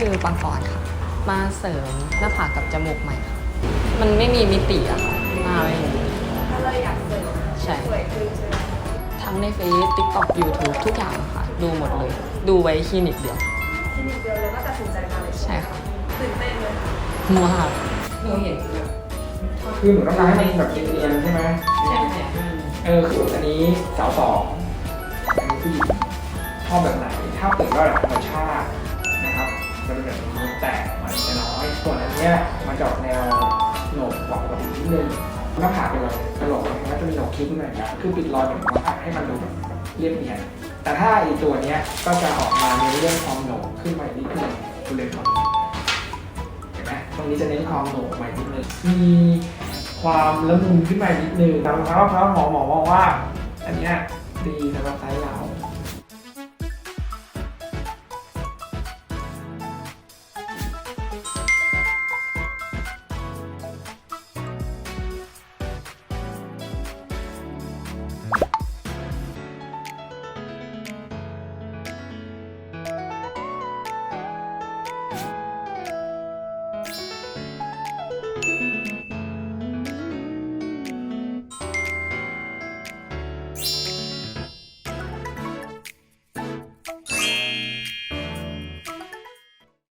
ปอนปอนค่ะ มาเสริมหน้าผากกับจมูกใหม่ค่ะ มันไม่มีมิติอะค่ะหน้าไม่มีมิติก็เลยอยากเสริมใช่สวยขึ้นใช่ไหมทั้งในเฟซติ๊กต็อกยูทูบทุกอย่างค่ะ ดูหมดเลย ดูไว้คลินิกเดียวที่นิดเดียวเลยก็ตัดสินใจมาเลยใช่ค่ะตื่นเต้นเลยมัวค่ะหนูเห็นแบบคือหนูต้องการให้มันแบบเนียนๆใช่ไหมใช่ไหมเออคืออันนี้สาวสองอันนี้ผู้หญิงชอบแบบไหน ถ้าเกิดว่าแบบธรรมชาตินะครับ จะเป็นแบบนี้แต่มันจะน้อยส่วนอันเนี้ยมันจะออกแนวโหนกกว่าปกตินิดนึงหน้าผากเป็นแบบกระโหลกมันจะมีโหนกคิ้วขึ้นมาอย่างคือปิดรอยแบบว่าให้มันดูแบบเรียบเนียนแต่ถ้าอีตัวเนี้ยก็จะออกมาในเรื่องความโหนกขึ้นมานิดนึงคุณเลยครับเห็นไหมตรงนี้จะเน้นความโหนกใหม่นิดนึงมีความละมุนขึ้นมานิดนึงแต่เพราะเพราหมอหมอมองว่า อันเนี้ยดีสำหรับไซส์เรา